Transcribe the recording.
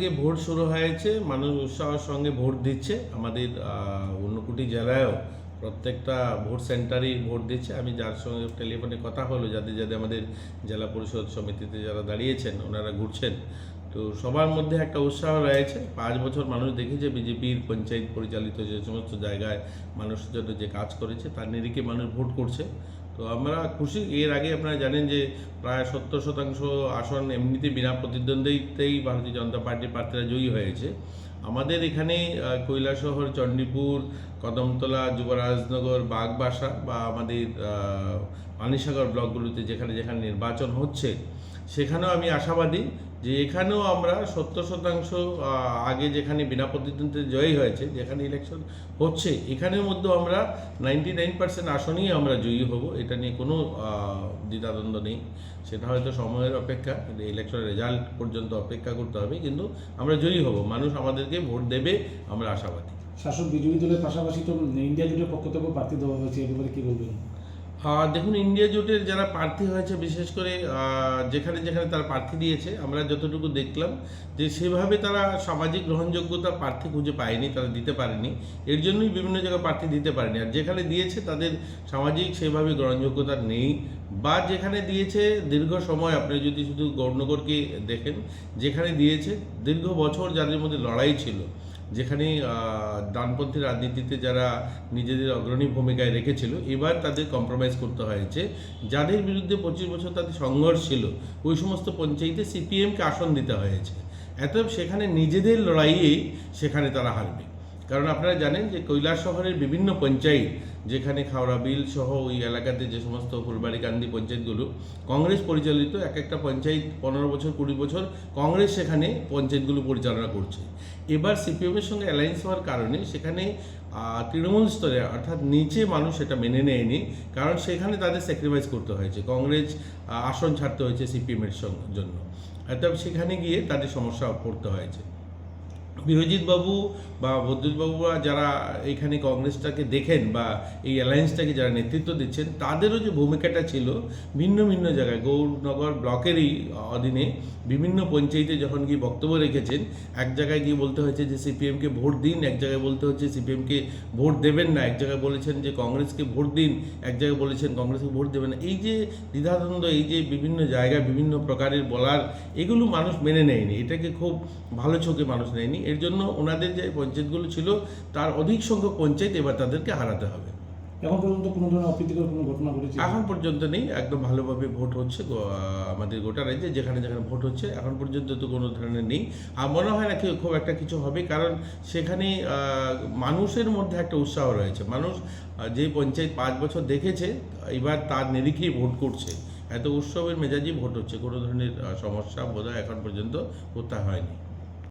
থেকে ভোট শুরু হয়েছে, মানুষ উৎসাহের সঙ্গে ভোট দিচ্ছে। আমাদের ঊনকোটি জেলায়ও প্রত্যেকটা ভোট সেন্টারেই ভোট দিচ্ছে। আমি যার সঙ্গে টেলিফোনে কথা হলো যাদের যাদের আমাদের জেলা পরিষদ সমিতিতে যারা দাঁড়িয়েছেন, ওনারা ঘুরছেন। তো সবার মধ্যে একটা উৎসাহ রয়েছে। পাঁচ বছর মানুষ দেখেছে বিজেপির পঞ্চায়েত পরিচালিত যে সমস্ত জায়গায় মানুষের জন্য যে কাজ করেছে, তার নিরিখে মানুষ ভোট করছে। তো আমরা খুশি, এর আগে আপনারা জানেন যে প্রায় সত্তর শতাংশ আসন এমনিতে বিনা প্রতিদ্বন্দ্বিতেই ভারতীয় জনতা পার্টির প্রার্থীরা জয়ী হয়েছে। আমাদের এখানে কৈলাসহর, চণ্ডীপুর, কদমতলা, যুবরাজনগর, বাগবাসা বা আমাদের পানিসাগর ব্লকগুলোতে যেখানে যেখানে নির্বাচন হচ্ছে সেখানেও আমি আশাবাদী যে এখানেও আমরা সত্তর শতাংশ আগে যেখানে বিনা প্রতিদ্বন্দ্বিতে জয়ী হয়েছে, যেখানে ইলেকশন হচ্ছে, এখানের মধ্যেও আমরা নাইনটি নাইন পার্সেন্ট আসনেই আমরা জয়ী হব, এটা নিয়ে কোনো দ্বিধাদ্বন্দ্ব নেই। সেটা হয়তো সময়ের অপেক্ষা, কিন্তু ইলেকশনের রেজাল্ট পর্যন্ত অপেক্ষা করতে হবে, কিন্তু আমরা জয়ী হব, মানুষ আমাদেরকে ভোট দেবে, আমরা আশাবাদী। শাসক বিজেপি দলের পাশাপাশি তো ইন্ডিয়া জুটের পক্ষ থেকেও প্রার্থী দেওয়া হয়েছে, এ ব্যাপারে কি বলবেন? দেখুন ইন্ডিয়া জোটের যারা প্রার্থী হয়েছে, বিশেষ করে যেখানে যেখানে তারা প্রার্থী দিয়েছে, আমরা যতটুকু দেখলাম যে সেভাবে তারা সামাজিক গ্রহণযোগ্যতা প্রার্থী খুঁজে পায়নি, তারা দিতে পারেনি। এর জন্যই বিভিন্ন জায়গায় প্রার্থী দিতে পারেনি। আর যেখানে দিয়েছে, তাদের সামাজিক সেভাবে গ্রহণযোগ্যতা নেই। বা যেখানে দিয়েছে, দীর্ঘ সময়, আপনি যদি শুধু গৌরনগরকে দেখেন, যেখানে দিয়েছে, দীর্ঘ বছর যাদের মধ্যে লড়াই ছিল যেখানে ডানপন্থী রাজনীতিতে যারা নিজেদের অগ্রণী ভূমিকায় রেখেছিল, এবার তাদের কম্প্রোমাইজ করতে হয়েছে। যাদের বিরুদ্ধে পঁচিশ বছর তাদের সংঘর্ষ ছিল, ওই সমস্ত পঞ্চায়েতে সিপিএমকে আসন দিতে হয়েছে। এত সেখানে নিজেদের লড়াইয়েই সেখানে তারা হারবে। কারণ আপনারা জানেন যে কৈলাস শহরের বিভিন্ন পঞ্চায়েত, যেখানে খাওড়া বিল সহ ওই এলাকাতে যে সমস্ত ফুলবাড়ি, কান্দি পঞ্চায়েতগুলো, কংগ্রেস পরিচালিত এক একটা পঞ্চায়েত পনেরো বছর, কুড়ি বছর কংগ্রেস সেখানে পঞ্চায়েতগুলো পরিচালনা করছে। এবার সিপিএমের সঙ্গে অ্যালায়েন্স হওয়ার কারণে সেখানে তৃণমূল স্তরে অর্থাৎ নিচে মানুষ সেটা মেনে নেয়নি, কারণ সেখানে তাদের স্যাক্রিফাইস করতে হয়েছে। কংগ্রেস আসন ছাড়তে হয়েছে সিপিএমের জন্য। অর্থাৎ সেখানে গিয়ে তাদের সমস্যা পড়তে হয়েছে। বিরজিৎ বাবু বা বাবুরা যারা এখানে কংগ্রেসটাকে দেখেন বা এই অ্যালায়েন্সটাকে যারা নেতৃত্ব দিচ্ছেন, তাদেরও যে ভূমিকাটা ছিল ভিন্ন ভিন্ন জায়গায়, গৌরনগর ব্লকেরই অধীনে বিভিন্ন পঞ্চায়েতে যখন গিয়ে বক্তব্য রেখেছেন, এক জায়গায় গিয়ে বলতে হয়েছে যে সিপিএমকে ভোট দিন, এক জায়গায় বলতে হচ্ছে সিপিএমকে ভোট দেবেন না, এক জায়গায় বলেছেন যে কংগ্রেসকে ভোট দিন, এক জায়গায় বলেছেন কংগ্রেসকে ভোট দেবেন না। এই যে দ্বিধাদ্বন্দ্ব, এই যে বিভিন্ন জায়গায় বিভিন্ন প্রকারের বলার, এগুলো মানুষ মেনে নেয়নি। এটাকে খুব ভালো চোখে মানুষ নেয়নি। এর জন্য ওনাদের যে পঞ্চায়েতগুলো ছিল তার অধিক সংখ্যক পঞ্চায়েত এবার তাদেরকে হারাতে হবে। এখন পর্যন্ত কোনো ধরনের অপ্রীতিকর কোনো ঘটনা ঘটেছে? এখন পর্যন্ত নেই একদম ভালোভাবে ভোট হচ্ছে আমাদের গোটা রাজ্যে যেখানে যেখানে ভোট হচ্ছে এখন পর্যন্ত তো কোনো ধরনের নেই। আর মনে হয় না খুব একটা কিছু হবে কারণ সেখানে মানুষের মধ্যে একটা উৎসাহ রয়েছে। মানুষ যে পঞ্চায়েত পাঁচ বছর দেখেছে এবার তার নিরিখেই ভোট করছে। এত উৎসবের মেজাজেই ভোট হচ্ছে কোনো ধরনের সমস্যা বোধহয় এখন পর্যন্ত কোথাও হয়নি।